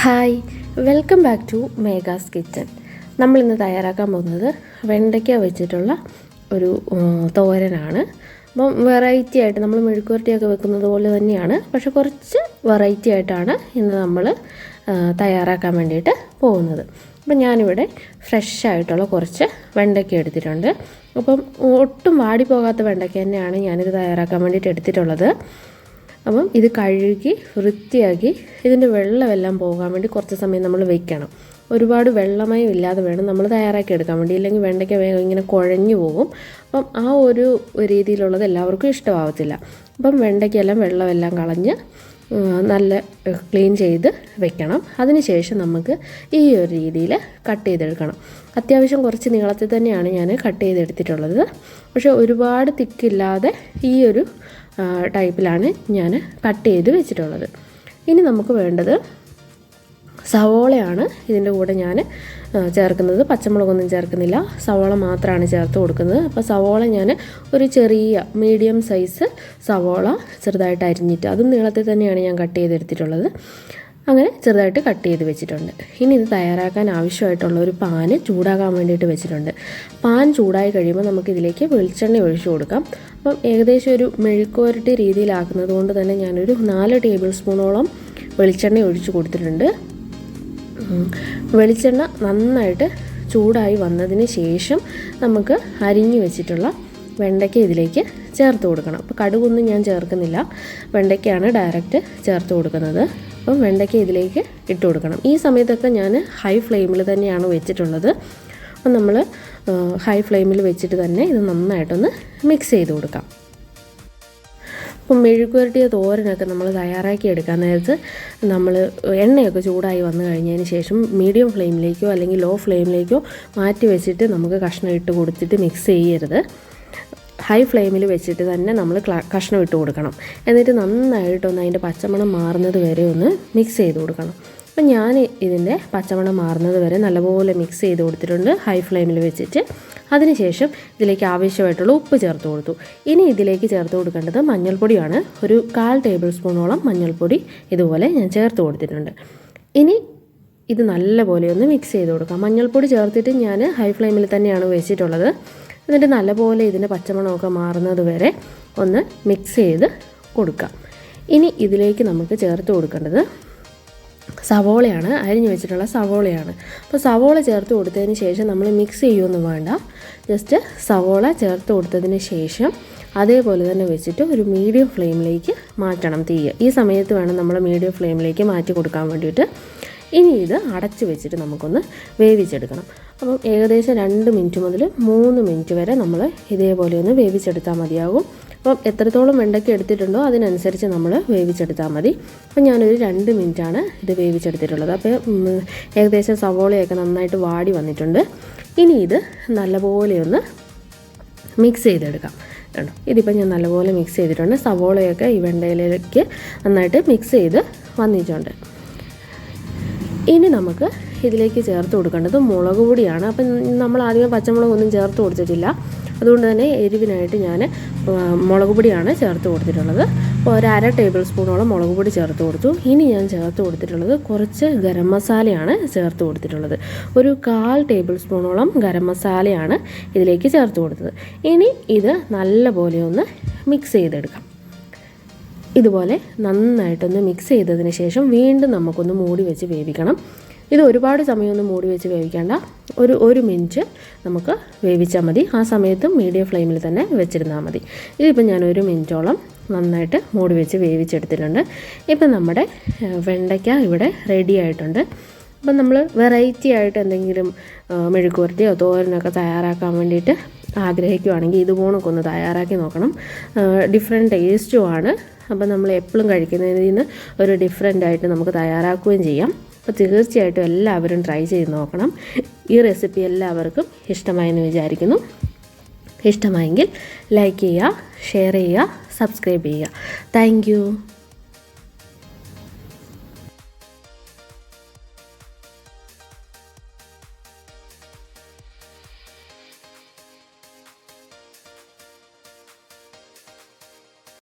Hi welcome back to Megha's kitchen. നമ്മളിന്ന് തയ്യാറാക്കാൻ പോകുന്നത് വെണ്ടയ്ക്ക വെച്ചിട്ടുള്ള ഒരു തോരനാണ്. അപ്പം വെറൈറ്റി ആയിട്ട് നമ്മൾ മെഴുക്കുവരട്ടിയൊക്കെ വെക്കുന്നത് പോലെ തന്നെയാണ്. പക്ഷെ കുറച്ച് വെറൈറ്റി ആയിട്ടാണ് ഇന്ന് നമ്മൾ തയ്യാറാക്കാൻ വേണ്ടിയിട്ട് പോകുന്നത്. അപ്പം ഞാനിവിടെ ഫ്രഷ് ആയിട്ടുള്ള കുറച്ച് വെണ്ടയ്ക്ക എടുത്തിട്ടുണ്ട്. അപ്പം ഒട്ടും വാടിപ്പോകാത്ത വെണ്ടയ്ക്ക തന്നെയാണ് ഞാനിത് തയ്യാറാക്കാൻ വേണ്ടിയിട്ട് എടുത്തിട്ടുള്ളത്. അപ്പം ഇത് കഴുകി വൃത്തിയാക്കി ഇതിന്റെ വെള്ളമെല്ലാം പോകാൻ വേണ്ടി കുറച്ച് സമയം നമ്മൾ വെക്കണം. ഒരുപാട് വെള്ളമയം ഇല്ലാതെ വേണം നമ്മൾ തയ്യാറാക്കി എടുക്കാൻ വേണ്ടി. ഇല്ലെങ്കിൽ വെണ്ടയ്ക്ക വേഗം ഇങ്ങനെ കുഴഞ്ഞു പോകും. അപ്പം ആ ഒരു രീതിയിലുള്ളത് എല്ലാവർക്കും ഇഷ്ടമാവത്തില്ല. അപ്പം വെണ്ടയ്ക്കെല്ലാം വെള്ളമെല്ലാം കളഞ്ഞ് നല്ല ക്ലീൻ ചെയ്ത് വെക്കണം. അതിനുശേഷം നമുക്ക് ഈ ഒരു രീതിയിൽ കട്ട് ചെയ്തെടുക്കണം. അത്യാവശ്യം കുറച്ച് നീളത്തിൽ തന്നെയാണ് ഞാൻ കട്ട് ചെയ്തെടുത്തിട്ടുള്ളത്. പക്ഷേ ഒരുപാട് തിക്കില്ലാതെ ഈ ഒരു ടൈപ്പിലാണ് ഞാൻ കട്ട് ചെയ്ത് വെച്ചിട്ടുള്ളത്. ഇനി നമുക്ക് വേണ്ടത് സവോളയാണ് ഇതിന്റെ കൂടെ ഞാൻ ചേർക്കുന്നത്. പച്ചമുളകൊന്നും ചേർക്കുന്നില്ല. സവോള മാത്രമാണ് ചേർത്ത് കൊടുക്കുന്നത്. അപ്പോൾ സവോള ഞാൻ ഒരു ചെറിയ മീഡിയം സൈസ് സവോള ചെറുതായിട്ട് അരിഞ്ഞിട്ട് അതും നീളത്തിൽ തന്നെയാണ് ഞാൻ കട്ട് ചെയ്തെടുത്തിട്ടുള്ളത്. അങ്ങനെ ചെറുതായിട്ട് കട്ട് ചെയ്ത് വെച്ചിട്ടുണ്ട്. ഇനി ഇത് തയ്യാറാക്കാൻ ആവശ്യമായിട്ടുള്ള ഒരു പാന് ചൂടാകാൻ വേണ്ടിയിട്ട് വെച്ചിട്ടുണ്ട്. പാൻ ചൂടായി കഴിയുമ്പോൾ നമുക്കിതിലേക്ക് വെളിച്ചെണ്ണ ഒഴിച്ചു കൊടുക്കാം. അപ്പം ഏകദേശം ഒരു മെഴുക്കുവരട്ടി രീതിയിലാക്കുന്നത് കൊണ്ട് തന്നെ ഞാനൊരു നാല് ടേബിൾ സ്പൂണോളം വെളിച്ചെണ്ണ ഒഴിച്ചു കൊടുത്തിട്ടുണ്ട്. വെളിച്ചെണ്ണ നന്നായിട്ട് ചൂടായി വന്നതിന് ശേഷം നമുക്ക് അരിഞ്ഞു വെച്ചിട്ടുള്ള വെണ്ടയ്ക്ക ഇതിലേക്ക് ചേർത്ത് കൊടുക്കണം. അപ്പോൾ കടുകൊന്നും ഞാൻ ചേർക്കുന്നില്ല. വെണ്ടയ്ക്കയാണ് ഡയറക്റ്റ് ചേർത്ത് കൊടുക്കുന്നത്. അപ്പം വെണ്ടയ്ക്ക ഇതിലേക്ക് ഇട്ട് കൊടുക്കണം. ഈ സമയത്തൊക്കെ ഞാൻ ഹൈ ഫ്ലെയിമിൽ തന്നെയാണ് വെച്ചിട്ടുള്ളത്. അപ്പം നമ്മൾ ഹൈ ഫ്ലെയിമിൽ വെച്ചിട്ട് തന്നെ ഇത് നന്നായിട്ടൊന്ന് മിക്സ് ചെയ്ത് കൊടുക്കാം. അപ്പം മെഴുകുവരട്ടിയ തോരനൊക്കെ നമ്മൾ തയ്യാറാക്കി എടുക്കാൻ നേരത്ത് നമ്മൾ എണ്ണയൊക്കെ ചൂടായി വന്നു കഴിഞ്ഞതിന് ശേഷം മീഡിയം ഫ്ലെയിമിലേക്കോ അല്ലെങ്കിൽ ലോ ഫ്ലെയിമിലേക്കോ മാറ്റി വെച്ചിട്ട് നമുക്ക് കഷ്ണം ഇട്ട് കൊടുത്തിട്ട് മിക്സ് ചെയ്യരുത്. ഹൈ ഫ്ലെയിമിൽ വെച്ചിട്ട് തന്നെ നമ്മൾ കഷ്ണം ഇട്ട് കൊടുക്കണം. എന്നിട്ട് നന്നായിട്ടൊന്ന് അതിന്റെ പച്ചമണം മാറുന്നത് വരെ ഒന്ന് മിക്സ് ചെയ്ത് കൊടുക്കണം. അപ്പം ഞാൻ ഇതിന്റെ പച്ചമണം മാറുന്നത് വരെ നല്ലപോലെ മിക്സ് ചെയ്ത് കൊടുത്തിട്ടുണ്ട് ഹൈ ഫ്ലെയിമിൽ വെച്ചിട്ട്. അതിനുശേഷം ഇതിലേക്ക് ആവശ്യമായിട്ടുള്ള ഉപ്പ് ചേർത്ത് കൊടുത്തു. ഇനി ഇതിലേക്ക് ചേർത്ത് കൊടുക്കേണ്ടത് മഞ്ഞൾപ്പൊടിയാണ്. ഒരു കാൽ ടേബിൾ സ്പൂണോളം മഞ്ഞൾപ്പൊടി ഇതുപോലെ ഞാൻ ചേർത്ത് കൊടുത്തിട്ടുണ്ട്. ഇനി ഇത് നല്ലപോലെ ഒന്ന് മിക്സ് ചെയ്ത് കൊടുക്കാം. മഞ്ഞൾപ്പൊടി ചേർത്തിട്ട് ഞാൻ ഹൈ ഫ്ലെയിമിൽ തന്നെയാണ് വെച്ചിട്ടുള്ളത്. എന്നിട്ട് നല്ലപോലെ ഇതിന്റെ പച്ചമണമൊക്കെ മാറുന്നത് വരെ ഒന്ന് മിക്സ് ചെയ്ത് കൊടുക്കാം. ഇനി ഇതിലേക്ക് നമുക്ക് ചേർത്ത് കൊടുക്കേണ്ടത് സവോളയാണ് അരിഞ്ഞു വെച്ചിട്ടുള്ള സവോളയാണ്. അപ്പോൾ സവോള ചേർത്ത് കൊടുത്തതിന് ശേഷം നമ്മൾ മിക്സ് ചെയ്യുമൊന്നും വേണ്ട. ജസ്റ്റ് സവോള ചേർത്ത് കൊടുത്തതിന് ശേഷം അതേപോലെ തന്നെ വെച്ചിട്ട് ഒരു മീഡിയം ഫ്ലെയിമിലേക്ക് മാറ്റണം തീയ്. ഈ സമയത്ത് വേണം നമ്മൾ മീഡിയം ഫ്ലെയിമിലേക്ക് മാറ്റി കൊടുക്കാൻ വേണ്ടിയിട്ട്. ഇനി ഇത് അടച്ച് വെച്ചിട്ട് നമുക്കൊന്ന് വേവിച്ചെടുക്കണം. അപ്പം ഏകദേശം രണ്ട് മിനിറ്റ് മുതൽ മൂന്ന് മിനിറ്റ് വരെ നമ്മൾ ഇതേപോലെ ഒന്ന് വേവിച്ചെടുത്താൽ മതിയാകും അപ്പം എത്രത്തോളം വെണ്ടയ്ക്ക എടുത്തിട്ടുണ്ടോ അതിനനുസരിച്ച് നമ്മൾ വേവിച്ചെടുത്താൽ മതി. അപ്പം ഞാനൊരു രണ്ട് മിനിറ്റാണ് ഇത് വേവിച്ചെടുത്തിട്ടുള്ളത്. അപ്പോൾ ഏകദേശം സവോളയൊക്കെ നന്നായിട്ട് വാടി വന്നിട്ടുണ്ട്. ഇനി ഇത് നല്ലപോലെ ഒന്ന് മിക്സ് ചെയ്തെടുക്കാം. കണ്ടോ? ഇതിപ്പോൾ ഞാൻ നല്ലപോലെ മിക്സ് ചെയ്തിട്ടുണ്ട്. സവോളയൊക്കെ ഈ വെണ്ടയിലേക്ക് നന്നായിട്ട് മിക്സ് ചെയ്ത് വന്നിട്ടുണ്ട്. ഇനി നമുക്ക് ഇതിലേക്ക് ചേർത്ത് കൊടുക്കേണ്ടത് മുളക് പൊടിയാണ്. അപ്പം നമ്മൾ ആദ്യമേ പച്ചമുളകൊന്നും ചേർത്ത് കൊടുത്തിട്ടില്ല. അതുകൊണ്ട് തന്നെ എരിവിനായിട്ട് ഞാൻ മുളക് പൊടിയാണ് ചേർത്ത് കൊടുത്തിട്ടുള്ളത്. അപ്പോൾ ഒരു അര ടേബിൾ സ്പൂണോളം മുളക് പൊടി ചേർത്ത് കൊടുത്തു. ഇനി ഞാൻ ചേർത്ത് കൊടുത്തിട്ടുള്ളത് കുറച്ച് ഗരം മസാലയാണ് ചേർത്ത് കൊടുത്തിട്ടുള്ളത്. ഒരു കാൽ ടേബിൾ സ്പൂണോളം ഗരം മസാലയാണ് ഇതിലേക്ക് ചേർത്ത് കൊടുത്തത്. ഇനി ഇത് നല്ലപോലെ ഒന്ന് മിക്സ് ചെയ്തെടുക്കാം. ഇതുപോലെ നന്നായിട്ടൊന്ന് മിക്സ് ചെയ്തതിന് ശേഷം വീണ്ടും നമുക്കൊന്ന് മൂടി വെച്ച് വേവിക്കണം. ഇത് ഒരുപാട് സമയമൊന്നും മൂടി വെച്ച് വേവിക്കേണ്ട. ഒരു ഒരു മിനിറ്റ് നമുക്ക് വേവിച്ചാൽ മതി. ആ സമയത്തും മീഡിയം ഫ്ലെയിമിൽ തന്നെ വെച്ചിരുന്നാൽ മതി. ഇതിപ്പോൾ ഞാൻ ഒരു മിനിറ്റോളം നന്നായിട്ട് മൂടി വെച്ച് വേവിച്ചെടുത്തിട്ടുണ്ട്. ഇപ്പം നമ്മുടെ വെണ്ടയ്ക്ക ഇവിടെ റെഡി ആയിട്ടുണ്ട്. അപ്പം നമ്മൾ വെറൈറ്റി ആയിട്ട് എന്തെങ്കിലും മെഴുക്കുവരട്ടിയോ തോരനൊക്കെ തയ്യാറാക്കാൻ വേണ്ടിയിട്ട് ആഗ്രഹിക്കുവാണെങ്കിൽ ഇതുപോലൊക്കെ ഒന്ന് തയ്യാറാക്കി നോക്കണം. ഡിഫറെന്റ് ടേസ്റ്റുമാണ് അപ്പം നമ്മൾ എപ്പോഴും കഴിക്കുന്നതിൽ നിന്ന് ഒരു ഡിഫറെന്റ് ആയിട്ട് നമുക്ക് തയ്യാറാക്കുകയും ചെയ്യാം. അപ്പോൾ തീർച്ചയായിട്ടും എല്ലാവരും ട്രൈ ചെയ്ത് നോക്കണം. ഈ റെസിപ്പി എല്ലാവർക്കും ഇഷ്ടമായെന്ന് വിചാരിക്കുന്നു. ഇഷ്ടമായെങ്കിൽ ലൈക്ക് ചെയ്യുക ഷെയർ ചെയ്യുക സബ്സ്ക്രൈബ് ചെയ്യുക. താങ്ക്